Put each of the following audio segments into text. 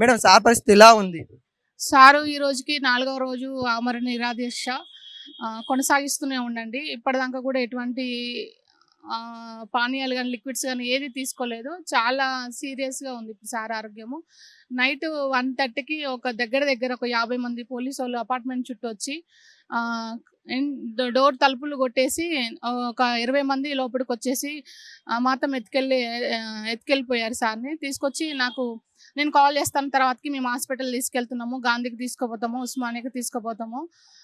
Madam sir పరిస్థితి ఎలా ఉంది? సారు ఈ రోజుకి నాలుగవ రోజు ఆమరణ నిరాదేశ కొనసాగిస్తూనే ఉండండి. ఇప్పటిదాకా కూడా ఎటువంటి పానీయాలు కానీ లిక్విడ్స్ కానీ ఏది తీసుకోలేదు. చాలా సీరియస్గా ఉంది ఇప్పుడు సార్ ఆరోగ్యము. నైట్ వన్ థర్టీకి ఒక దగ్గర దగ్గర ఒక యాభై మంది పోలీసు వాళ్ళు అపార్ట్మెంట్ చుట్టూ వచ్చి డోర్ తలుపులు కొట్టేసి ఒక ఇరవై మంది లోపలికి వచ్చేసి మాత్రం ఎత్తుకెళ్ళి ఎత్తుకెళ్ళిపోయారు సార్ని. తీసుకొచ్చి నాకు నేను కాల్ చేస్తాను తర్వాతకి మేము హాస్పిటల్ తీసుకెళ్తున్నాము గాంధీకి తీసుకుపోతాము ఉస్మానియాకి తీసుకుపోతాము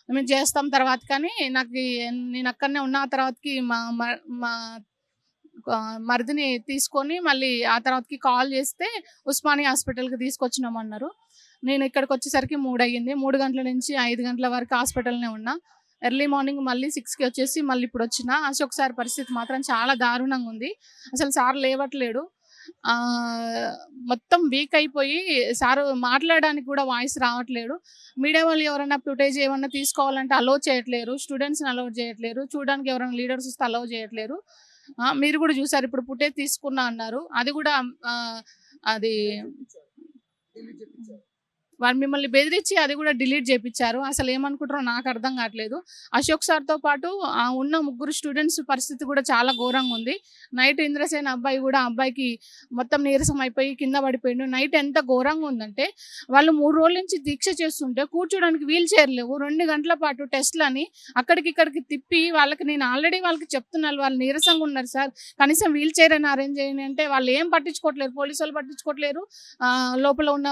మేము చేస్తాం తర్వాత కానీ నాకు నేను అక్కడనే ఉన్న తర్వాతకి మా మ- మా మరిదిని తీసుకొని మళ్ళీ ఆ తర్వాతకి కాల్ చేస్తే ఉస్మానియా హాస్పిటల్కి తీసుకొచ్చినాం అన్నారు నేను ఇక్కడికి వచ్చేసరికి మూడు అయ్యింది మూడు గంటల నుంచి ఐదు గంటల వరకు హాస్పిటల్నే ఉన్నా. ఎర్లీ మార్నింగ్ మళ్ళీ సిక్స్కి వచ్చేసి మళ్ళీ ఇప్పుడు వచ్చిన. అశోక్ సార్ పరిస్థితి మాత్రం చాలా దారుణంగా ఉంది. అసలు సార్ లేవట్లేడు. మొత్తం వీక్ అయిపోయి సార్ మాట్లాడడానికి కూడా వాయిస్ రావట్లేడు. మీడియా వాళ్ళు ఎవరైనా ఫుటేజ్ ఏమన్నా తీసుకోవాలంటే అలో చేయట్లేరు. స్టూడెంట్స్ని అలో చేయట్లేరు. చూడడానికి ఎవరైనా లీడర్స్ వస్తే అలో చేయట్లేరు. మీరు కూడా చూసారు. ఇప్పుడు ఫుటేజ్ తీసుకున్నా అన్నారు. అది కూడా అది వారు మిమ్మల్ని బెదిరించి అది కూడా డిలీట్ చేయించారు అసలు ఏమనుకుంటారో నాకు అర్థం కావట్లేదు. అశోక్ సార్తో పాటు ఉన్న ముగ్గురు స్టూడెంట్స్ పరిస్థితి కూడా చాలా ఘోరంగా ఉంది. నైట్ ఇంద్రసేన అబ్బాయి కూడా అబ్బాయికి మొత్తం నీరసం అయిపోయి కింద పడిపోయిండు. నైట్ ఎంత ఘోరంగా ఉందంటే వాళ్ళు మూడు రోజుల నుంచి దీక్ష చేస్తుంటే కూర్చోడానికి వీల్ చైర్ లేవు. రెండు గంటల పాటు టెస్ట్లని అక్కడికి ఇక్కడికి తిప్పి వాళ్ళకి నేను ఆల్రెడీ వాళ్ళకి చెప్తున్నాను వాళ్ళు నీరసంగా ఉన్నారు సార్. కనీసం వీల్ చైర్ అని అరేంజ్ చేయండి అంటే వాళ్ళు ఏం పట్టించుకోవట్లేరు. పోలీసు వాళ్ళు పట్టించుకోవట్లేరు. లోపల ఉన్న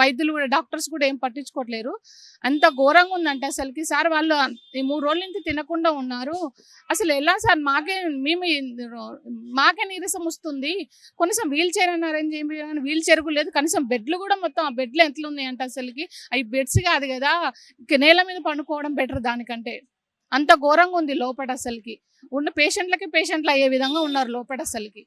వైద్యులు కూడా డాక్టర్స్ కూడా ఏం పట్టించుకోవట్లేరు అంత ఘోరంగా ఉందంటే అసలుకి సార్ వాళ్ళు ఈ మూడు రోజుల నుంచి తినకుండా ఉన్నారు. అసలు ఎలా సార్ మాకే మేము మాకే నీరసం వస్తుంది. కనీసం వీల్ చైర్ అని అరేంజ్ చేయండి వీల్ చైర్ కూడా లేదు. కనీసం బెడ్లు కూడా మొత్తం ఆ బెడ్లు ఎట్లా ఉన్నాయి అంటే అసలుకి. అవి బెడ్స్ కాదు కదా. నేల మీద పండుకోవడం బెటర్ దానికంటే. అంత ఘోరంగా ఉంది లోపల అసలుకి. ఉన్న పేషెంట్లకి పేషెంట్లు అయ్యే విధంగా ఉన్నారు లోపల అసలుకి.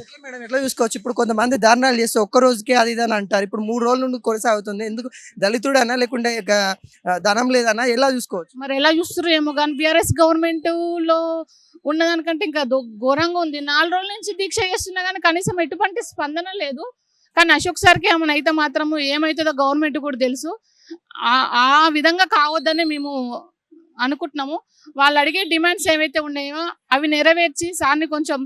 ఎట్లా మేడం ఎట్లా చూసుకోవచ్చు? ఇప్పుడు కొంతమంది ధర్నాలు చేస్తే ఒక్క రోజుకే అది ఇది అని అంటారు. ఇప్పుడు మూడు రోజుల నుండి కొనసాగుతుంది. ఎందుకు? దళితుడనా లేకుంటే ధనం లేదన్నా ఎలా చూసుకోవచ్చు? మరి ఎలా చూస్తున్నారు ఏమో కానీ బీఆర్ఎస్ గవర్నమెంట్లో ఉన్నదానికంటే ఇంకా దో- ఘోరంగా ఉంది. నాలుగు రోజుల నుంచి దీక్ష చేస్తున్నా కానీ కనీసం ఎటువంటి స్పందన లేదు. కానీ అశోక్ సార్కి ఏమైనా అయితే మాత్రము ఏమవుతుందో గవర్నమెంట్ కూడా తెలుసు. ఆ- ఆ విధంగా కావద్దని మేము అనుకుంటున్నాము. వాళ్ళు అడిగే డిమాండ్స్ ఏవైతే ఉన్నాయో అవి నెరవేర్చి సార్ని కొంచెం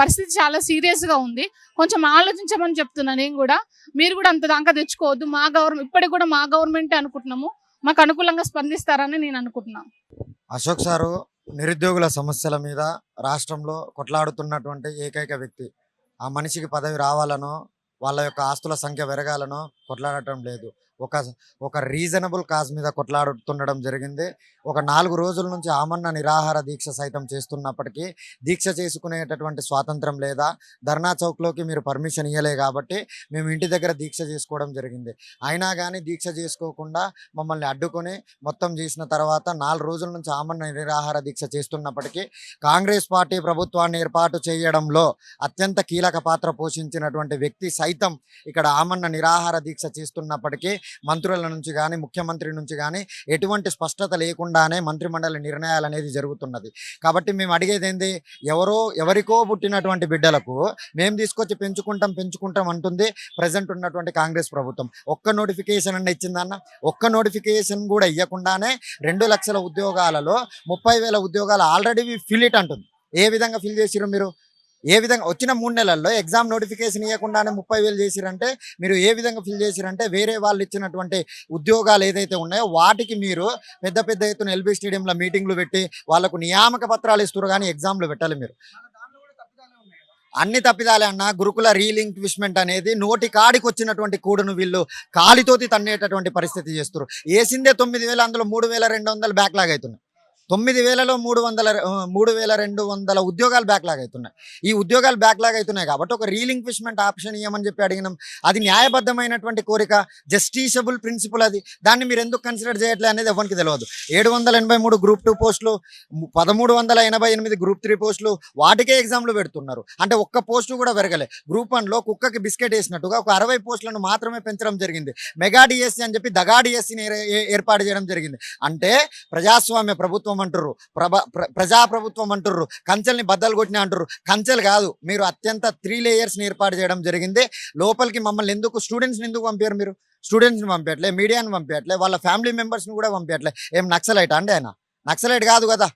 పరిస్థితి చాలా సీరియస్గా ఉంది. కొంచెం ఆలోచించమని చెప్తున్నా నేను కూడా. మీరు కూడా అంత దాకా తెచ్చుకోవద్దు. మా గవర్నమెంట్ ఇప్పటికి కూడా మా గవర్నమెంటే అనుకుంటున్నాము. మాకు అనుకూలంగా స్పందిస్తారని నేను అనుకుంటున్నాను అశోక్ సారు నిరుద్యోగుల సమస్యల మీద రాష్ట్రంలో కొట్లాడుతున్నటువంటి ఏకైక వ్యక్తి. ఆ మనిషికి పదవి రావాలనో వాళ్ళ యొక్క ఆస్తుల సంఖ్య పెరగాలనో కొట్లాడటం లేదు. ఒక ఒక రీజనబుల్ కాజ్ మీద కొట్లాడుతుండడం జరిగింది. ఒక నాలుగు రోజుల నుంచి ఆమన్న నిరాహార దీక్ష సైతం చేస్తున్నప్పటికీ దీక్ష చేసుకునేటటువంటి స్వాతంత్రం లేదా ధర్నా చౌక్లోకి మీరు పర్మిషన్ ఇవ్వలే కాబట్టి మేము ఇంటి దగ్గర దీక్ష చేసుకోవడం జరిగింది. అయినా కానీ దీక్ష చేసుకోకుండా మమ్మల్ని అడ్డుకొని మొత్తం చేసిన తర్వాత నాలుగు రోజుల నుంచి ఆమన్న నిరాహార దీక్ష చేస్తున్నప్పటికీ కాంగ్రెస్ పార్టీ ప్రభుత్వాన్ని ఏర్పాటు చేయడంలో అత్యంత కీలక పాత్ర పోషించినటువంటి వ్యక్తి సైతం ఇక్కడ ఆమన్న నిరాహార దీక్ష చేస్తున్నప్పటికీ మంత్రుల నుంచి కానీ ముఖ్యమంత్రి నుంచి కానీ ఎటువంటి స్పష్టత లేకుండానే మంత్రిమండలి నిర్ణయాలు అనేది జరుగుతున్నది. కాబట్టి మేము అడిగేది ఏంది? ఎవరో ఎవరికో పుట్టినటువంటి బిడ్డలకు మేము తీసుకొచ్చి పెంచుకుంటాం పెంచుకుంటాం అంటుంది ప్రజెంట్ ఉన్నటువంటి కాంగ్రెస్ ప్రభుత్వం. ఒక్క నోటిఫికేషన్ అన్న ఇచ్చిందన్న? ఒక్క నోటిఫికేషన్ కూడా ఇవ్వకుండానే రెండు లక్షల ఉద్యోగాలలో ముప్పై వేల ఉద్యోగాలు ఆల్రెడీ ఫిల్ ఇట్ అంటుంది. ఏ విధంగా ఫిల్ చేసిరు మీరు? ఏ విధంగా వచ్చిన మూడు నెలల్లో ఎగ్జామ్ నోటిఫికేషన్ ఇవ్వకుండానే ముప్పై వేలు చేసిరంటే మీరు ఏ విధంగా ఫిల్ చేసిరంటే వేరే వాళ్ళు ఇచ్చినటువంటి ఉద్యోగాలు ఏదైతే ఉన్నాయో వాటికి మీరు పెద్ద పెద్ద ఎత్తున ఎల్బీ స్టేడియంలో మీటింగ్లు పెట్టి వాళ్ళకు నియామక పత్రాలు ఇస్తారు కానీ ఎగ్జామ్లు పెట్టాలి మీరు. అన్ని తప్పిదాలే అన్న గురుకుల రీలింక్విష్మెంట్ అనేది నోటి కాడికి వచ్చినటువంటి కూడును వీళ్ళు కాలితోతి తన్నేటటువంటి పరిస్థితి చేస్తారు వేసిందే తొమ్మిది వేలు అందులో మూడు వేల రెండు వందలు బ్యాక్లాగ్ అవుతున్నాయి. తొమ్మిది వేలలో మూడు వందల మూడు వేల రెండు వందల ఉద్యోగాలు బ్యాక్లాగ్ అవుతున్నాయి. ఈ ఉద్యోగాలు బ్యాక్లాగ్ అవుతున్నాయి కాబట్టి ఒక రీలింక్విష్మెంట్ ఆప్షన్ ఇవ్వమని చెప్పి అడిగినాం. అది న్యాయబద్ధమైనటువంటి కోరిక జస్టిషబుల్ ప్రిన్సిపల్ అది. దాన్ని మీరు ఎందుకు కన్సిడర్ చేయట్లే అనేది ఎవరికి తెలియదు ఏడు వందల ఎనభై మూడు గ్రూప్ టూ పోస్టులు పదమూడు వందల ఎనభై ఎనిమిది గ్రూప్ త్రీ పోస్టులు వాటికే ఎగ్జామ్లు పెడుతున్నారు. అంటే ఒక్క పోస్టు కూడా పెరగలే. గ్రూప్ వన్లో కుక్కకి బిస్కెట్ వేసినట్టుగా ఒక అరవై పోస్టులను మాత్రమే పెంచడం జరిగింది. మెగా డిఎస్సీ అని చెప్పి దగా డిఎస్సీని ఏర్పాటు చేయడం జరిగింది. అంటే ప్రజాస్వామ్య ప్రభుత్వం ప్రభుత్వం అంటుర్రు. ప్రభ ప్రజాప్రభుత్వం అంటుర్రు. కంచెల్ని బద్దలు కొట్టిన అంటుర్రు. కంచెలు కాదు మీరు అత్యంత త్రీ లేయర్స్ని ఏర్పాటు చేయడం జరిగింది. లోపలికి మమ్మల్ని ఎందుకు స్టూడెంట్స్ని ఎందుకు పంపారు మీరు? స్టూడెంట్స్ని పంపించట్లే మీడియాని పంపించట్లే వాళ్ళ ఫ్యామిలీ మెంబర్స్ని కూడా పంపించట్లే ఏం నక్సలైట్ అండి ఆయన? నక్సలైట్ కాదు కదా.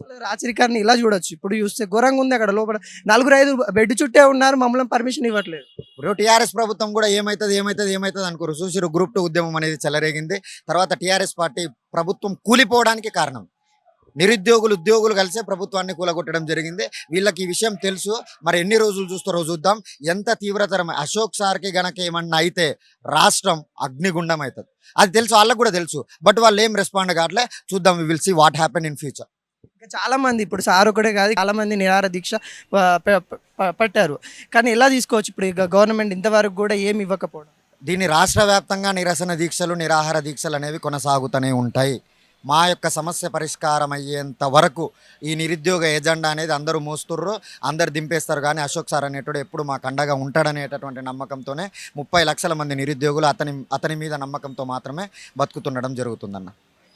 అట్లా రాచరికాన్ని ఇలా చూడొచ్చు. ఇప్పుడు చూస్తే ఘోరంగా ఉంది అక్కడ లోపల. నలుగురు ఐదు బెడ్ చుట్టే ఉన్నారు మమ్మల్ని పర్మిషన్ ఇవ్వట్లేదు. టీఆర్ఎస్ ప్రభుత్వం కూడా ఏమవుతుంది ఏమవుతుంది ఏమవుతుంది అనుకోరు. చూసిరు గ్రూప్ టూ ఉద్యమం అనేది చెలరేగింది. తర్వాత టీఆర్ఎస్ పార్టీ ప్రభుత్వం కూలిపోవడానికి కారణం. నిరుద్యోగులు ఉద్యోగులు కలిసే ప్రభుత్వాన్ని కూలగొట్టడం జరిగింది. వీళ్ళకి ఈ విషయం తెలుసు. మరి ఎన్ని రోజులు చూస్తారో చూద్దాం. ఎంత తీవ్రతరం అశోక్ సార్కి గనక ఏమన్నా అయితే రాష్ట్రం అగ్నిగుండం అవుతుంది. అది తెలుసు వాళ్ళకు కూడా తెలుసు. బట్ వాళ్ళు ఏం రెస్పాండ్ కావట్లే. చూద్దాం we will see what happen in future చాలా మంది ఇప్పుడు సార్ ఒకటే కాదు చాలా మంది నిరార దీక్ష పట్టారు. కానీ ఎలా తీసుకోవచ్చు ఇప్పుడు ఇక గవర్నమెంట్ ఇంతవరకు కూడా ఏమి ఇవ్వకపోవడం? దీన్ని రాష్ట్ర వ్యాప్తంగా నిరసన దీక్షలు నిరాహార దీక్షలు అనేవి కొనసాగుతూనే ఉంటాయి. మా యొక్క సమస్య పరిష్కారం అయ్యేంత వరకు ఈ నిరుద్యోగ ఎజెండా అనేది అందరూ మోస్తుర్రు అందరు దింపేస్తారు. కానీ అశోక్ సార్ అనేటోడు ఎప్పుడు మాకు అండగా ఉంటాడనేటటువంటి నమ్మకంతోనే ముప్పై లక్షల మంది నిరుద్యోగులు అతని అతని మీద నమ్మకంతో మాత్రమే బతుకుతుండడం జరుగుతుందన్న.